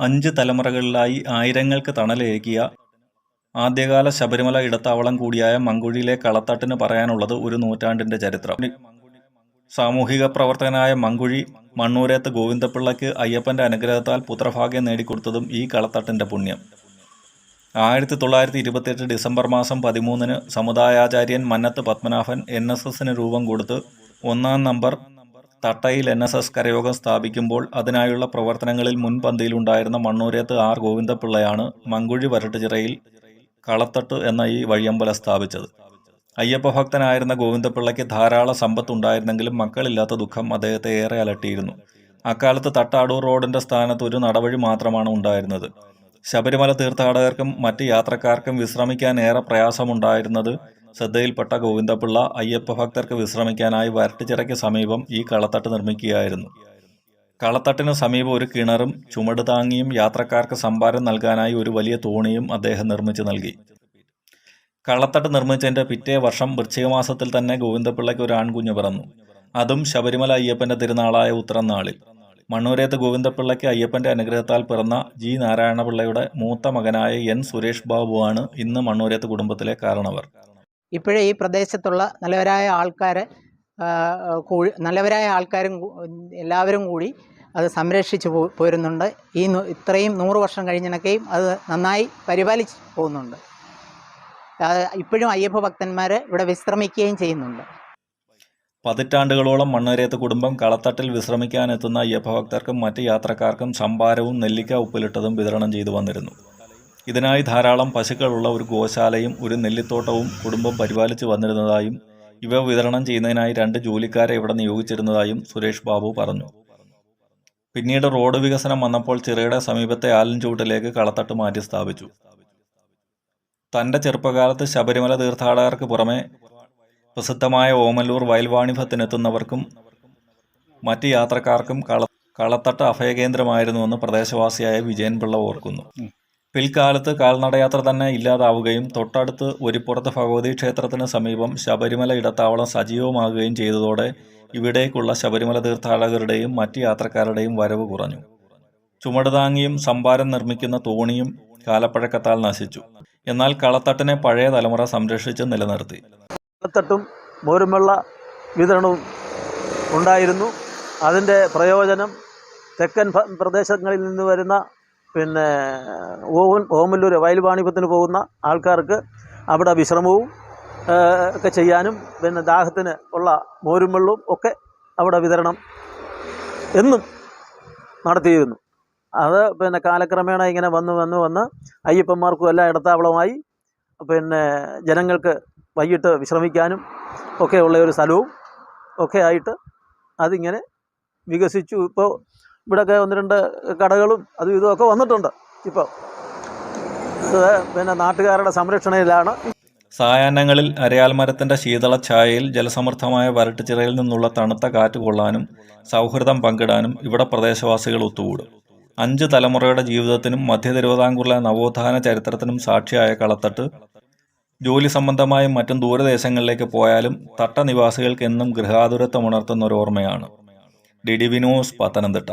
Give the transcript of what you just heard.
അഞ്ച് തലമുറകളിലായി ആയിരങ്ങൾക്ക് തണലേകിയ ആദ്യകാല ശബരിമല ഇടത്താവളം കൂടിയായ മങ്കുഴിയിലെ കളത്തട്ടിന് പറയാനുള്ളത് ഒരു നൂറ്റാണ്ടിന്റെ ചരിത്രം. സാമൂഹിക പ്രവർത്തകനായ മങ്കുഴി മണ്ണൂരേത്ത് ഗോവിന്ദപിള്ളയ്ക്ക് അയ്യപ്പന്റെ അനുഗ്രഹത്താൽ പുത്രഭാഗ്യം നേടിക്കൊടുത്തതും ഈ കളത്തട്ടിന്റെ പുണ്യം. ആയിരത്തി തൊള്ളായിരത്തി ഇരുപത്തിയെട്ട് ഡിസംബർ മാസം പതിമൂന്നിന് സമുദായാചാര്യൻ മന്നത്ത് പത്മനാഭൻ എൻ എസ് എസിന് രൂപം കൊടുത്ത് ഒന്നാം നമ്പർ തട്ടയിൽ എൻ എസ് എസ് കരയോഗം സ്ഥാപിക്കുമ്പോൾ അതിനായുള്ള പ്രവർത്തനങ്ങളിൽ മുൻപന്തിയിലുണ്ടായിരുന്ന മണ്ണൂരേത്ത് ആർ ഗോവിന്ദപിള്ളയാണ് മങ്കുഴി വരട്ടുചിറയിൽ കളത്തട്ട് എന്ന ഈ വഴിയമ്പലം സ്ഥാപിച്ചത്. അയ്യപ്പ ഭക്തനായിരുന്ന ഗോവിന്ദപിള്ളയ്ക്ക് ധാരാളം സമ്പത്തുണ്ടായിരുന്നെങ്കിലും മക്കളില്ലാത്ത ദുഃഖം അദ്ദേഹത്തെ ഏറെ അലട്ടിയിരുന്നു. അക്കാലത്ത് തട്ടാടൂർ റോഡിന്റെ സ്ഥാനത്ത് ഒരു നടവഴി മാത്രമാണ് ഉണ്ടായിരുന്നത്. ശബരിമല തീർത്ഥാടകർക്കും മറ്റ് യാത്രക്കാർക്കും വിശ്രമിക്കാൻ ഏറെ പ്രയാസമുണ്ടായിരുന്നത് ശ്രദ്ധയിൽപ്പെട്ട ഗോവിന്ദപിള്ള അയ്യപ്പ ഭക്തർക്ക് വിശ്രമിക്കാനായി വരട്ടുചിറയ്ക്ക് സമീപം ഈ കളത്തട്ട് നിർമ്മിക്കുകയായിരുന്നു. കളത്തട്ടിന് സമീപം ഒരു കിണറും ചുമട് താങ്ങിയും യാത്രക്കാർക്ക് സംഭാരം നൽകാനായി ഒരു വലിയ തോണിയും അദ്ദേഹം നിർമ്മിച്ചു നൽകി. കളത്തട്ട് നിർമ്മിച്ചതിന്റെ പിറ്റേ വർഷം വൃശ്ചിക മാസത്തിൽ തന്നെ ഗോവിന്ദപിള്ളയ്ക്ക് ഒരു ആൺകുഞ്ഞ് പിറന്നു. അതും ശബരിമല അയ്യപ്പന്റെ തിരുനാളായ ഉത്തരനാളിൽ. മണ്ണൂരേത്ത് ഗോവിന്ദപിള്ളയ്ക്ക് അയ്യപ്പന്റെ അനുഗ്രഹത്താൽ പിറന്ന ജി നാരായണപിള്ളയുടെ മൂത്ത മകനായ എൻ സുരേഷ് ബാബുവാണ് ഇന്ന് മണ്ണൂരേത്ത് കുടുംബത്തിലെ കാരണവർ. ഇപ്പോഴേ ഈ പ്രദേശത്തുള്ള നല്ലവരായ ആൾക്കാർ കൂടി നല്ലവരായ ആൾക്കാരും എല്ലാവരും കൂടി അത് സംരക്ഷിച്ചു പോരുന്നുണ്ട്. ഈ ഇത്രയും നൂറ് വർഷം കഴിഞ്ഞിണക്കെയും അത് നന്നായി പരിപാലിച്ച് പോകുന്നുണ്ട്. ഇപ്പോഴും അയ്യപ്പ ഭക്തന്മാർ ഇവിടെ വിശ്രമിക്കുകയും ചെയ്യുന്നുണ്ട്. പതിറ്റാണ്ടുകളോളം മണ്ണൂരേത്ത് കുടുംബം കളത്തട്ടിൽ വിശ്രമിക്കാനെത്തുന്ന അയ്യപ്പ ഭക്തർക്കും മറ്റ് യാത്രക്കാർക്കും സംഭാരവും നെല്ലിക്ക ഉപ്പിലിട്ടതും വിതരണം ചെയ്തു വന്നിരുന്നു. ഇതിനായി ധാരാളം പശുക്കളുള്ള ഒരു ഗോശാലയും ഒരു നെല്ലിത്തോട്ടവും കുടുംബം പരിപാലിച്ചു വന്നിരുന്നതായും ഇവ വിതരണം ചെയ്യുന്നതിനായി രണ്ട് ജോലിക്കാരെ ഇവിടെ നിയോഗിച്ചിരുന്നതായും സുരേഷ് ബാബു പറഞ്ഞു. പിന്നീട് റോഡ് വികസനം വന്നപ്പോൾ ചിറയുടെ സമീപത്തെ ആലൻചൂട്ടിലേക്ക് കളത്തട്ട് മാറ്റി സ്ഥാപിച്ചു. തന്റെ ചെറുപ്പകാലത്ത് ശബരിമല തീർത്ഥാടകർക്ക് പുറമെ പ്രസിദ്ധമായ ഓമല്ലൂർ വയൽവാണിഭത്തിനെത്തുന്നവർക്കും മറ്റ് യാത്രക്കാർക്കും കള കളത്തട്ട് അഭയകേന്ദ്രമായിരുന്നുവെന്ന് പ്രദേശവാസിയായ വിജയൻപിള്ള ഓർക്കുന്നു. പിൽക്കാലത്ത് കാൽനടയാത്ര തന്നെ ഇല്ലാതാവുകയും തൊട്ടടുത്ത് ഒരിപ്പുറത്ത് ഭഗവതി ക്ഷേത്രത്തിന് സമീപം ശബരിമല ഇടത്താവളം സജീവമാകുകയും ചെയ്തതോടെ ഇവിടേക്കുള്ള ശബരിമല തീർത്ഥാടകരുടെയും മറ്റ് യാത്രക്കാരുടെയും വരവ് കുറഞ്ഞു. ചുമടുതാങ്ങിയും സംഭാരം നിർമ്മിക്കുന്ന തോണിയും കാലപ്പഴക്കത്താൽ നശിച്ചു. എന്നാൽ കളത്തട്ടിനെ പഴയ തലമുറ സംരക്ഷിച്ച് നിലനിർത്തി. കളത്തട്ടും മോരുമുള്ള വിതരണവും ഉണ്ടായിരുന്നു. അതിന്റെ പ്രയോജനം തെക്കൻ പ്രദേശങ്ങളിൽ നിന്ന് വരുന്ന പിന്നെ ഓവൻ ഓമല്ലൂർ വയൽവാണിപത്തിന് പോകുന്ന ആൾക്കാർക്ക് അവിടെ വിശ്രമവും ഒക്കെ ചെയ്യാനും പിന്നെ ദാഹത്തിന് ഉള്ള മോരും വെള്ളവും ഒക്കെ അവിടെ വിതരണം എന്നും നടത്തിയിരുന്നു. അത് പിന്നെ കാലക്രമേണ ഇങ്ങനെ വന്ന് വന്ന് വന്ന് അയ്യപ്പന്മാർക്കും എല്ലാം ഇടത്താവളമായി. പിന്നെ ജനങ്ങൾക്ക് വൈകിട്ട് വിശ്രമിക്കാനും ഒക്കെ ഉള്ള ഒരു സ്ഥലവും ഒക്കെ ആയിട്ട് അതിങ്ങനെ വികസിച്ചു. ഇപ്പോൾ ഇവിടെയൊക്കെ ഒന്ന് രണ്ട് കടകളും അതും ഇതും ഒക്കെ വന്നിട്ടുണ്ട് ഇപ്പോൾ പിന്നെ നാട്ടുകാരുടെ സംരക്ഷണയിലാണ്. സായാഹ്നങ്ങളിൽ അരയാൽ മരത്തിന്റെ ശീതള ഛായയിൽ ജലസമൃദ്ധമായ വരട്ടുചിറയിൽ നിന്നുള്ള തണുത്ത കാറ്റ് കൊള്ളാനും സൗഹൃദം പങ്കിടാനും ഇവിടെ പ്രദേശവാസികൾ ഒത്തുകൂടും. അഞ്ച് തലമുറയുടെ ജീവിതത്തിനും മധ്യ തിരുവിതാംകൂറിലെ നവോത്ഥാന ചരിത്രത്തിനും സാക്ഷിയായ കളത്തട്ട് ജോലി സംബന്ധമായും മറ്റും ദൂരദേശങ്ങളിലേക്ക് പോയാലും തട്ടനിവാസികൾക്ക് എന്നും എന്നും ഗൃഹാതുരത്വമുണർത്തുന്ന ഒരു ഓർമ്മയാണ്. ഡി ഡി വിനോസ് പത്തനംതിട്ട.